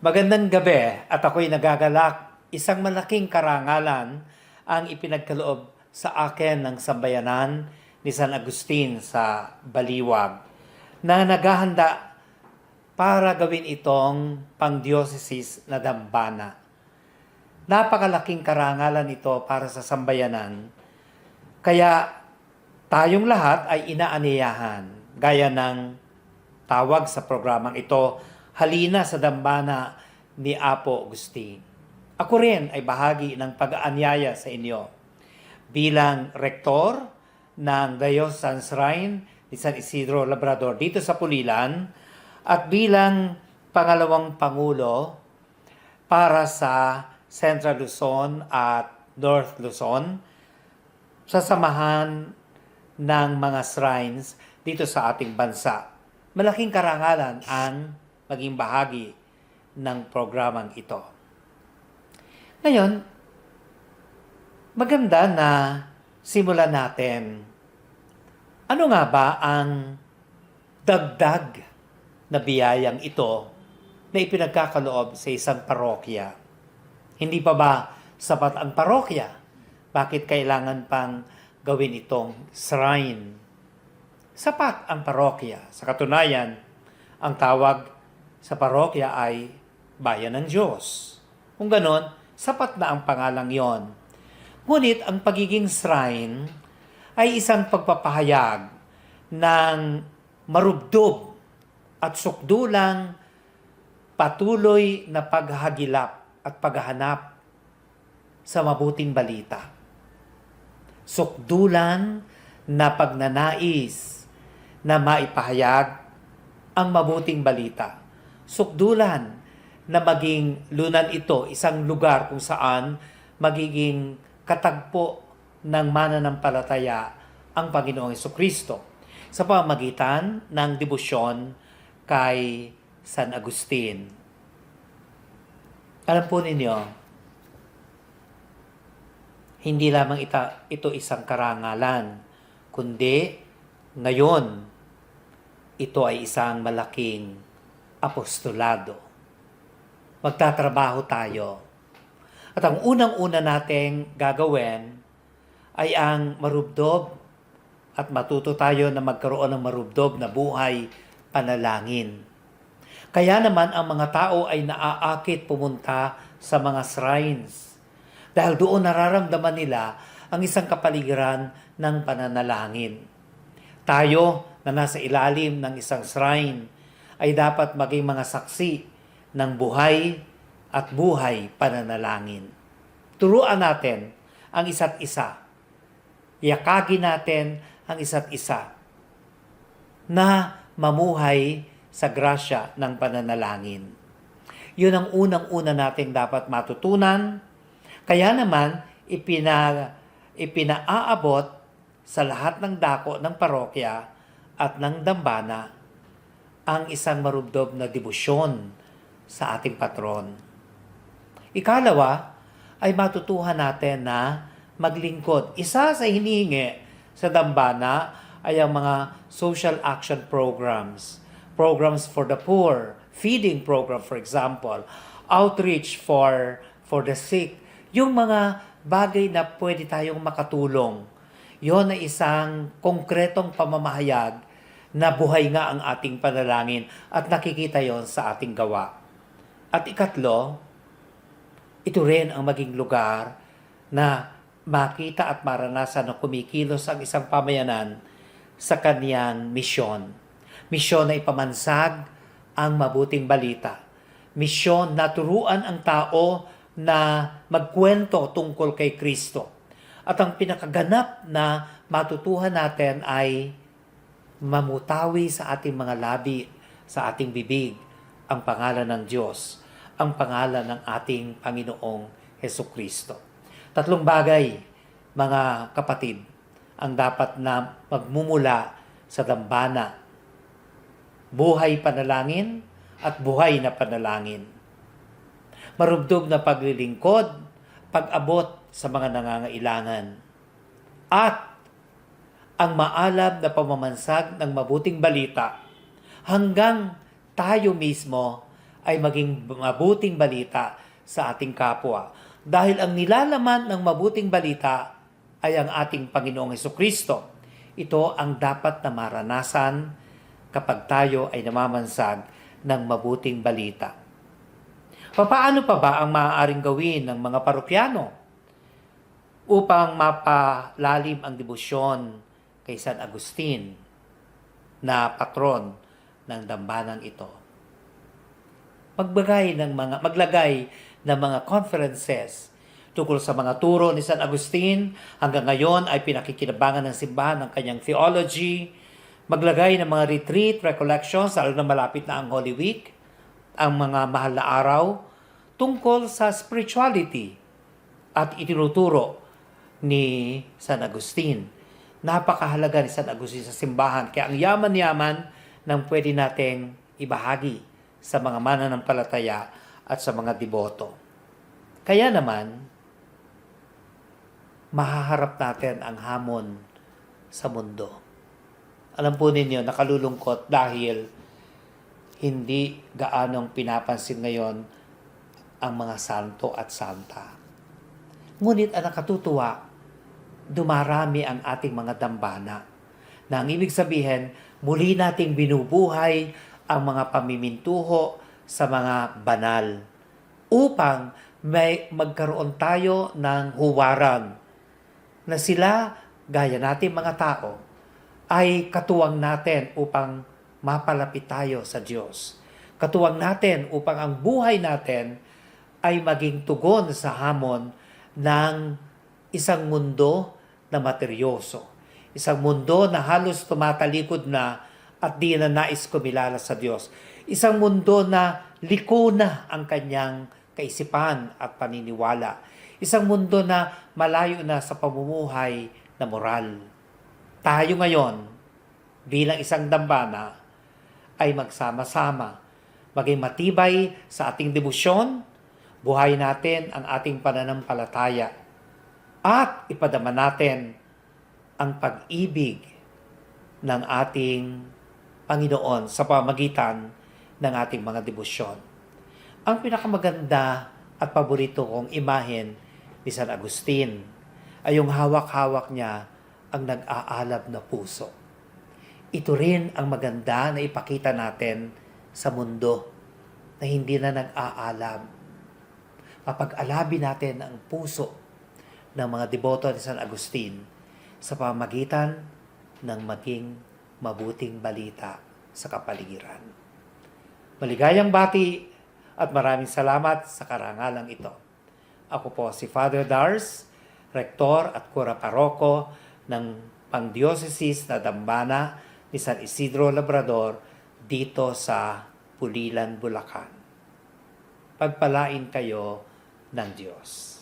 Magandang gabi at ako'y nagagalak. Isang malaking karangalan ang ipinagkaloob sa akin ng sambayanan ni San Agustin sa Baliwag na naghahanda para gawin itong pangdiocesis na dambana. Napakalaking karangalan ito para sa sambayanan. Kaya tayong lahat ay inaaniyahan gaya ng tawag sa programang ito, Halina sa Dambana ni Apo Agustin. Ako rin ay bahagi ng pag-aanyaya sa inyo bilang rektor ng Diocesan Shrine ni San Isidro Labrador dito sa Pulilan at bilang pangalawang pangulo para sa Central Luzon at North Luzon sa samahan ng mga shrines dito sa ating bansa. Malaking karangalan ang maging bahagi ng programang ito. Ngayon, maganda na simulan natin. Ano nga ba ang dagdag na biyayang ito na ipinagkakaloob sa isang parokya? Hindi pa ba sapat ang parokya? Bakit kailangan pang gawin itong shrine? Sapat ang parokya. Sa katunayan, ang tawag sa parokya ay bayan ng Diyos. Kung ganon, sapat na ang pangalang yon. Ngunit ang pagiging shrine ay isang pagpapahayag ng marubdob at sukdulang patuloy na paghagilap at paghahanap sa mabuting balita. Sukdulan na pagnanais na maipahayag ang mabuting balita. Sukdulan na maging lunan ito, isang lugar kung saan magiging katagpo ng mananampalataya ang Panginoong Kristo sa pamagitan ng debosyon kay San Agustin. Alam po ninyo, hindi lamang ita, ito isang karangalan, kundi ngayon, ito ay isang malaking apostolado. Magtatrabaho tayo. At ang unang-una nating gagawin ay ang marubdob at matuto tayo na magkaroon ng marubdob na buhay panalangin. Kaya naman ang mga tao ay naaakit pumunta sa mga shrines dahil doon nararamdaman nila ang isang kapaligiran ng pananalangin. Tayo na nasa ilalim ng isang shrine ay dapat maging mga saksi ng buhay at buhay pananalangin. Turuan natin ang isa't isa. Yakagin natin ang isa't isa na mamuhay sa grasya ng pananalangin. Yun ang unang-una nating dapat matutunan. Kaya naman, ipina, ipinaaabot sa lahat ng dako ng parokya at ng dambana ang isang marubdob na debosyon sa ating patron. Ikalawa, ay matutuhan natin na maglingkod. Isa sa hinihingi sa dambana ay ang mga social action programs. Programs for the poor, feeding program for example, outreach for for the sick. Yung mga bagay na pwede tayong makatulong. Yon ay isang konkretong pamamahayag na buhay nga ang ating panalangin at nakikita yon sa ating gawa. At ikatlo, ito rin ang maging lugar na makita at maranasan na kumikilos ang isang pamayanan sa kaniyang misyon. Misyon na ipamansag ang mabuting balita. Misyon na turuan ang tao na magkwento tungkol kay Kristo. At ang pinakaganap na matutuhan natin ay mamutawi sa ating mga labi, sa ating bibig, ang pangalan ng Diyos, ang pangalan ng ating Panginoong Heso Kristo. Tatlong bagay, mga kapatid, ang dapat na magmumula sa dambana. Buhay panalangin at buhay na panalangin. Marubdob na paglilingkod, pag-abot sa mga nangangailangan. At ang maalab na pamamansag ng mabuting balita hanggang tayo mismo ay maging mabuting balita sa ating kapwa. Dahil ang nilalaman ng mabuting balita ay ang ating Panginoong Heso Kristo. Ito ang dapat na maranasan kapag tayo ay namamansag ng mabuting balita. Paano pa ba ang maaaring gawin ng mga parokyano upang mapalalim ang debosyon kay San Agustin na patron ng dambanan ito? Magbagay ng mga maglagay ng mga conferences tungkol sa mga turo ni San Agustin. Hanggang ngayon ay pinakikinabangan ng simbahan ng kanyang theology. Maglagay ng mga retreat, recollections, lalo na malapit na ang Holy Week, ang mga mahal na araw, tungkol sa spirituality at itinuturo ni San Agustin. Napakahalaga ni San Agustin sa simbahan. Kaya ang yaman-yaman ng pwede nating ibahagi sa mga mananampalataya at sa mga deboto. Kaya naman, mahaharap natin ang hamon sa mundo. Alam po ninyo, nakalulungkot dahil hindi gaanong pinapansin ngayon ang mga santo at santa. Ngunit ang nakatutuwa, dumarami ang ating mga dambana. Na ang ibig sabihin, muli nating binubuhay ang mga pamimintuho sa mga banal upang may magkaroon tayo ng huwaran na sila, gaya natin mga tao, ay katuwang natin upang mapalapit tayo sa Diyos. Katuwang natin upang ang buhay natin ay maging tugon sa hamon ng isang mundo na materyoso. Isang mundo na halos tumatalikod na at di na nais kumilala sa Diyos. Isang mundo na liko na ang kanyang kaisipan at paniniwala. Isang mundo na malayo na sa pamumuhay na moral. Tayo ngayon, bilang isang dambana, ay magsama-sama, maging matibay sa ating debosyon, buhay natin ang ating pananampalataya, at ipadama natin ang pag-ibig ng ating Panginoon sa pamagitan ng ating mga debosyon. Ang pinakamaganda at paborito kong imahen ni San Agustin ay yung hawak-hawak niya ang nag-aalab na puso. Ito rin ang maganda na ipakita natin sa mundo na hindi na nag-aalab. Mapag-alabi natin ang puso ng mga deboto ni San Agustin sa pamagitan ng maging mabuting balita sa kapaligiran. Maligayang bati at maraming salamat sa karangalang ito. Ako po si Father Dars, Rektor at Kura Paroko ng Pangdiocesis na Dambana ni San Isidro Labrador dito sa Pulilan, Bulacan. Pagpalain kayo ng Diyos.